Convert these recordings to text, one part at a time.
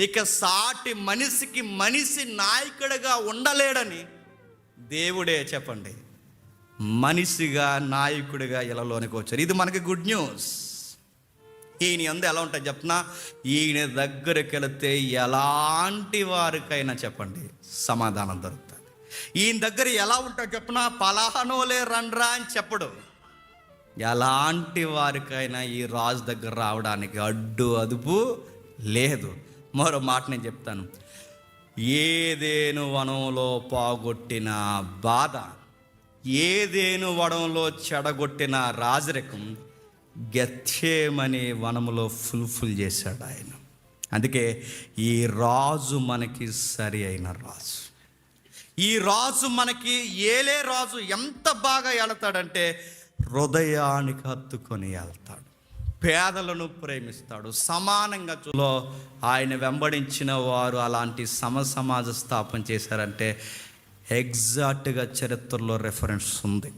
ఇక సాటి మనిషికి మనిషి నాయకుడిగా ఉండలేడని దేవుడే చెప్పండి. మనిషిగా నాయకుడిగా ఇలాలోనికి వచ్చారు. ఇది మనకి గుడ్ న్యూస్. ఈయన ఎందు ఎలా ఉంటుంది చెప్పనా ఈయన దగ్గరికి వెళితే ఎలాంటి వారికైనా చెప్పండి సమాధానం దొరుకుతుంది. ఈయన దగ్గర ఎలా ఉంటుంది చెప్పనా పలాహనోలే రండ్రా అని చెప్పడు. ఎలాంటి వారికైనా ఈ రాజు దగ్గర రావడానికి అడ్డు అదుపు లేదు. మరో మాట నేను చెప్తాను. ఏదేను వనంలో పాగొట్టిన బాధ ఏదేను వనంలో చెడగొట్టిన రాజరికం గత్యేమనే వనములో ఫుల్ఫుల్ చేశాడు ఆయన. అందుకే ఈ రాజు మనకి సరి అయిన రాజు. ఈ రాజు మనకి ఏలే రాజు ఎంత బాగా వెళతాడంటే హృదయానికి హత్తుకొని వెళ్తాడు పేదలను ప్రేమిస్తాడు. సమానంగా చూలో ఆయన వెంబడించిన వారు అలాంటి సమ సమాజ స్థాపన చేశారంటే ఎగ్జాక్ట్గా చరిత్రలో రెఫరెన్స్ ఉంది.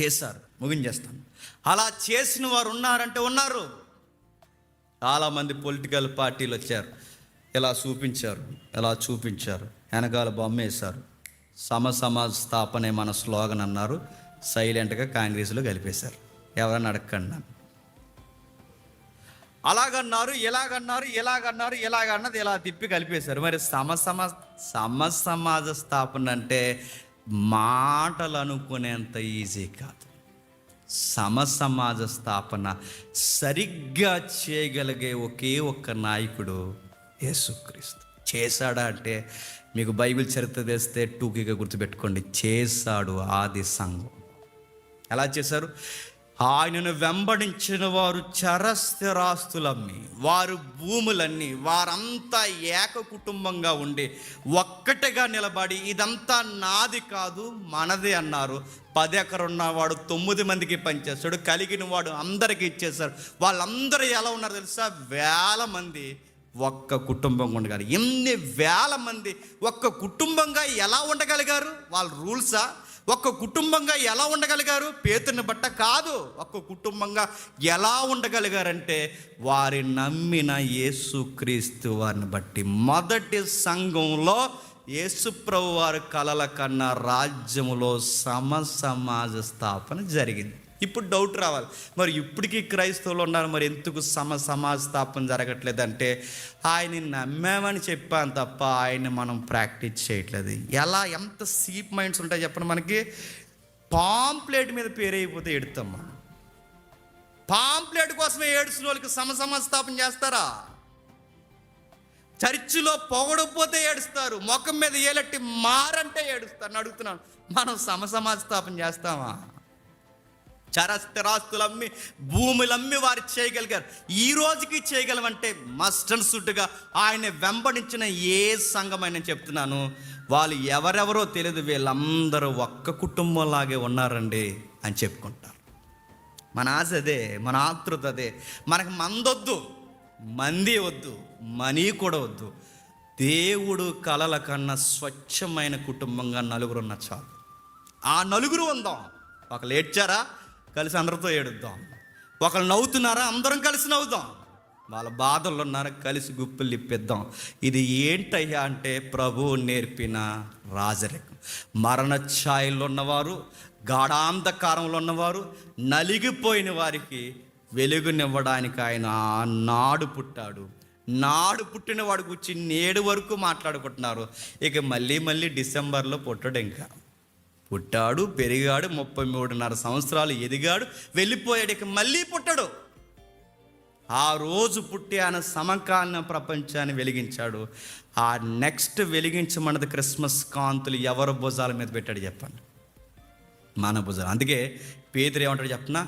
చేశారు. ముగించేస్తాను. అలా చేసిన వారు ఉన్నారంటే ఉన్నారు. చాలామంది పొలిటికల్ పార్టీలు వచ్చారు. ఇలా చూపించారు. ఇలా చూపించారు. వెనకాల బొమ్మ వేశారు. సమ స్థాపనే మన స్లోగన్ అన్నారు. సైలెంట్గా కాంగ్రెస్లో కలిపేశారు. ఎవరన్నా అడగండి నన్ను. అలాగన్నారు ఎలాగన్నారు ఎలాగన్నారు ఎలాగన్నది ఇలా తిప్పి కలిపేశారు. మరి సమ సమ సమ సమాజ స్థాపన అంటే మాటలు అనుకునేంత ఈజీ కాదు. సమ సమాజ స్థాపన సరిగ్గా చేయగలిగే ఒకే ఒక్క నాయకుడు యేసుక్రీస్తు. చేశాడా అంటే మీకు బైబిల్ చరిత్ర తెస్తే టూకీగా గుర్తుపెట్టుకోండి చేశాడు ఆది సంఘం. ఎలా చేశారు? ఆయనను వెంబడించిన వారు చరస్థిరాస్తులమ్మి. వారు భూములన్నీ వారంతా ఏక కుటుంబంగా ఉండి ఒక్కటిగా నిలబడి ఇదంతా నాది కాదు మనదే అన్నారు. పది ఉన్నవాడు తొమ్మిది మందికి పనిచేస్తాడు కలిగిన వాడు అందరికీ ఇచ్చేశారు వాళ్ళందరూ ఎలా ఉన్నారు తెలుసా? వేల మంది ఒక్క కుటుంబం ఉండగలరు ఎన్ని వేల మంది ఒక్క కుటుంబంగా ఎలా ఉండగలిగారు? వాళ్ళ రూల్సా? ఒక్క కుటుంబంగా ఎలా ఉండగలిగారు? పేతుని బట్ట కాదు. ఒక్క కుటుంబంగా ఎలా ఉండగలిగారంటే వారి నమ్మిన యేసుక్రీస్తు వారిని బట్టి. మొదటి సంఘంలో యేసుప్రభు వారి కలల కన్నా రాజ్యములో సమ సమాజ స్థాపన జరిగింది. ఇప్పుడు డౌట్ రావాలి. మరి ఇప్పటికీ క్రైస్తవులు ఉన్నారు మరి ఎందుకు సమ సమాజ స్థాపన జరగట్లేదంటే ఆయన్ని నమ్మామని చెప్పాను తప్ప ఆయన్ని మనం ప్రాక్టీస్ చేయట్లేదు. ఎలా ఎంత సీప్ మైండ్స్ ఉంటాయి చెప్పండి మనకి? పాంప్లెట్ మీద పేరు అయిపోతే మనం. పాంప్లెట్ కోసమే ఏడుస్తున్న వాళ్ళకి సమ సమాజ చేస్తారా? చర్చిలో పొగడపోతే ఏడుస్తారు ముఖం మీద ఏలట్టి మారంటే ఏడుస్తారు అడుగుతున్నాను. మనం సమ సమాజస్థాపన చేస్తామా? చరస్థిరాస్తులమ్మి అమ్మి భూములు అమ్మి వారు చేయగలిగారు. ఈ రోజుకి చేయగలమంటే మస్ట్ అండ్ సుట్టుగా ఆయన వెంబడించిన ఏ సంఘమైనా చెప్తున్నాను వాళ్ళు ఎవరెవరో తెలియదు వీళ్ళందరూ ఒక్క కుటుంబంలాగే ఉన్నారండి అని చెప్పుకుంటారు. మన ఆశ అదే మన ఆతృత అదే. మనకు మందొద్దు మంది వద్దు మనీ కూడా వద్దు. దేవుడు కలల కన్నా స్వచ్ఛమైన కుటుంబంగా నలుగురు ఉన్న చాలు. ఆ నలుగురు ఉందాం. ఒకళ్ళు ఏడ్చారా? కలిసి అందరితో ఏడుద్దాం. ఒకరు నవ్వుతున్నారా? అందరం కలిసి నవ్వుదాం. వాళ్ళ బాధల్లో ఉన్నారా? కలిసి గుప్పులు ఇప్పిద్దాం ఇది ఏంటయ్యా అంటే ప్రభువు నేర్పిన రాజరికం. మరణ ఛాయల్లో ఉన్నవారు గాఢాంధకారంలో ఉన్నవారు నలిగిపోయిన వారికి వెలుగునివ్వడానికి ఆయన నాడు పుట్టాడు. నాడు పుట్టిన వాడు గురించి నేడు వరకు మాట్లాడుకుంటున్నారు. ఇక మళ్ళీ మళ్ళీ డిసెంబర్లో పుట్టడు ఇంకా. పుట్టాడు పెరిగాడు ముప్పై మూడున్నర సంవత్సరాలు ఎదిగాడు వెళ్ళిపోయాడు ఇక మళ్ళీ పుట్టాడు. ఆ రోజు పుట్టి ఆయన సమకాలీన ప్రపంచాన్ని వెలిగించాడు. ఆ నెక్స్ట్ వెలిగించమన్నది క్రిస్మస్ కాంతులు ఎవరు భుజాల మీద పెట్టాడు చెప్పండి. మన భుజాలు. అందుకే పేదరు ఏమంటాడు చెప్పనా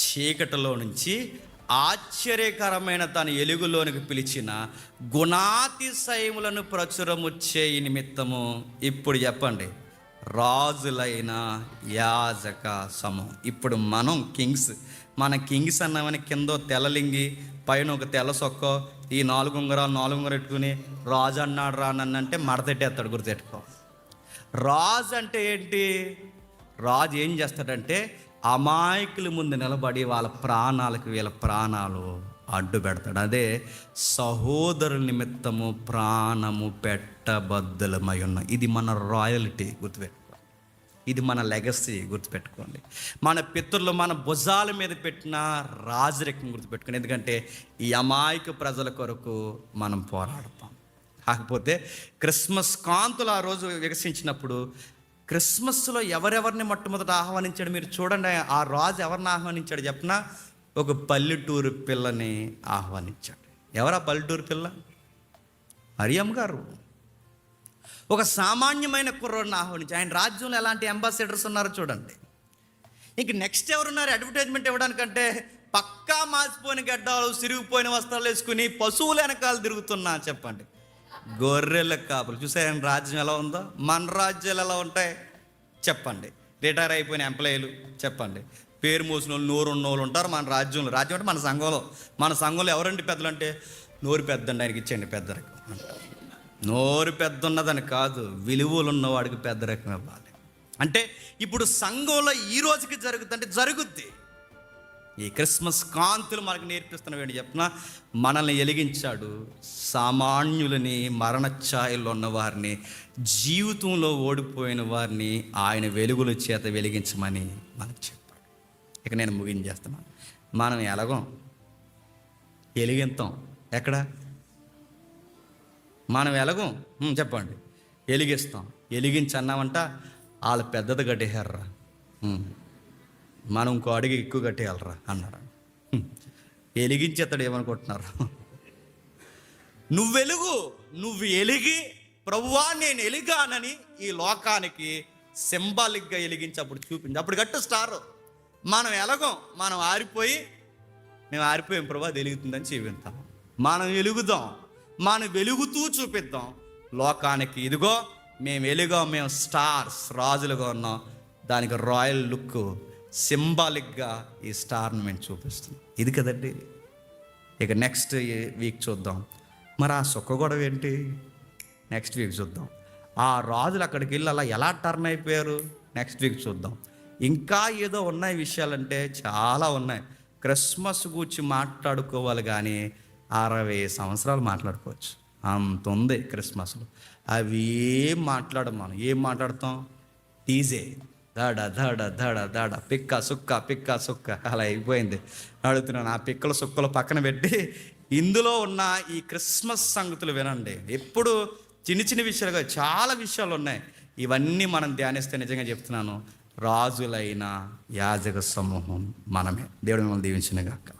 చీకటిలో నుంచి ఆశ్చర్యకరమైన తన ఎలుగులోనికి పిలిచిన గుణాతిశయములను ప్రచురము చేయి నిమిత్తము. ఇప్పుడు చెప్పండి. రాజులైన యాజక సమూహం. ఇప్పుడు మనం కింగ్స్. మన కింగ్స్ అన్నామని కింద తెల్లలింగి పైన ఒక తెల్ల సొక్క ఈ నాలుగు ఉంగరాలు నాలుగు ఉంగరం పెట్టుకుని రాజు అన్నాడు రా అంటే మడతెట్టేస్తాడు గుర్తెట్టుకో రాజు అంటే ఏంటి? రాజు ఏం చేస్తాడంటే అమాయకుల ముందు నిలబడి వాళ్ళ ప్రాణాలకు వీళ్ళ ప్రాణాలు అడ్డు పెడతాడు. అదే సహోదరుల నిమిత్తము ప్రాణము పెట్టబద్దలమై ఉన్న. ఇది మన రాయల్టీ గుర్తుపెట్టుకోండి. ఇది మన లెగసీ గుర్తుపెట్టుకోండి. మన పితరులు మన భుజాల మీద పెట్టిన రాజరికం గుర్తుపెట్టుకోండి. ఎందుకంటే ఈ అమాయక ప్రజల కొరకు మనం పోరాడతాం. కాకపోతే క్రిస్మస్ కాంతులు ఆ రోజు వికసించినప్పుడు క్రిస్మస్లో ఎవరెవరిని మొట్టమొదట ఆహ్వానించాడు మీరు చూడండి. ఆ రాజు ఎవరిని ఆహ్వానించాడు? చెప్పిన? ఒక పల్లెటూరు పిల్లని ఆహ్వానించాడు. ఎవరా పల్లెటూరు పిల్ల? మరియమ్మ గారు. ఒక సామాన్యమైన కుర్రోడిని ఆహ్వానించి ఆయన రాజ్యంలో ఎలాంటి అంబాసిడర్స్ ఉన్నారో చూడండి. ఇంక నెక్స్ట్ ఎవరున్నారు? అడ్వర్టైజ్మెంట్ ఇవ్వడానికంటే పక్కా మాసిపోయిన గడ్డాలు సిరిగిపోయిన వస్త్రాలు వేసుకుని పశువుల వెనకాల తిరుగుతున్నా చెప్పండి. గొర్రెల కాపులు. చూసారని రాజ్యం ఎలా ఉందో? మన రాజ్యాలు ఎలా ఉంటాయి? చెప్పండి. రిటైర్ అయిపోయిన ఎంప్లాయీలు చెప్పండి. పేరు మోసిన వాళ్ళు నోరు ఉన్న వాళ్ళు ఉంటారు మన రాజ్యంలో. రాజ్యం అంటే మన సంఘంలో. మన సంఘంలో ఎవరండి పెద్దలు అంటే నోరు పెద్దండి ఆయనకి ఇచ్చేయండి రకం అంటారు నోరు పెద్ద ఉన్నదని కాదు విలువలు ఉన్నవాడికి పెద్ద రకం ఇవ్వాలి. అంటే ఇప్పుడు సంఘంలో ఈ రోజుకి జరుగుతుంటే జరుగుద్ది. ఈ క్రిస్మస్ కాంతులు మనకు నేర్పిస్తున్నవేంటి చెప్పిన మనల్ని ఎలిగించాడు సామాన్యులని మరణ ఛాయల్లో ఉన్న వారిని జీవితంలో ఓడిపోయిన వారిని ఆయన వెలుగుల చేత వెలిగించమని మనకు చెప్పాడు. ఇక నేను ముగించేస్తున్నాను మనం ఎలాగో ఎలిగింతాం. ఎక్కడ? మనం ఎలాగో చెప్పండి. ఎలిగిస్తాం. ఎలిగించి అన్నామంట వాళ్ళు పెద్దది కట్టేశారా మనం ఇంకో అడిగి ఎక్కువ కట్టేయాలరా అన్నారు. హ్మ్. ఎలిగించేస్తాడు ఏమనుకుంటున్నారు? నువ్వెలుగు నువ్వు ఎలిగి ప్రభువా నేను ఎలిగానని ఈ లోకానికి సింబాలిక్గా ఎలిగించి అప్పుడు చూపించి. అప్పుడు గట్టు స్టార్. మనం ఎలాగో మనం ఆరిపోయి మేము ఆరిపోయాం ప్రభా వెలుగుతుందని చూపిస్తాం మనం వెలుగుదాం మనం వెలుగుతూ చూపిద్దాం. లోకానికి ఇదిగో మేము వెలుగా మేము స్టార్స్ రాజులుగా ఉన్నాం. దానికి రాయల్ లుక్ సింబాలిక్గా ఈ స్టార్ను మేము చూపిస్తున్నాం. ఇది కదండి. ఇక నెక్స్ట్ వీక్ చూద్దాం. మరి ఆ సుఖ గొడవ ఏంటి? నెక్స్ట్ వీక్ చూద్దాం. ఆ రాజులు అక్కడికి వెళ్ళి అలా ఎలా టర్న్ అయిపోయారు? నెక్స్ట్ వీక్ చూద్దాం. ఇంకా ఏదో ఉన్నాయి విషయాలంటే చాలా ఉన్నాయి. క్రిస్మస్ గురించి మాట్లాడుకోవాలి కానీ అరవై సంవత్సరాలు మాట్లాడుకోవచ్చు. అంత ఉంది క్రిస్మస్లో. అవి ఏం మాట్లాడం మనం. ఏం మాట్లాడతాం? టీజే. దాడ దాడ దాడ దాడ పిక్క సుక్క పిక్క సుక్క. అలా అయిపోయింది. అడుగుతున్నాను ఆ పిక్కల సుక్కలు పక్కన పెట్టి ఇందులో ఉన్న ఈ క్రిస్మస్ సంగతులు వినండి. ఎప్పుడు చిన్న చిన్న విషయాలుగా చాలా విషయాలు ఉన్నాయి. ఇవన్నీ మనం ధ్యానిస్తే నిజంగా చెప్తున్నాను. రాజులైన యాజక సమూహం మనమే. దేవుడు మిమ్మల్ని దీవించిన గాక.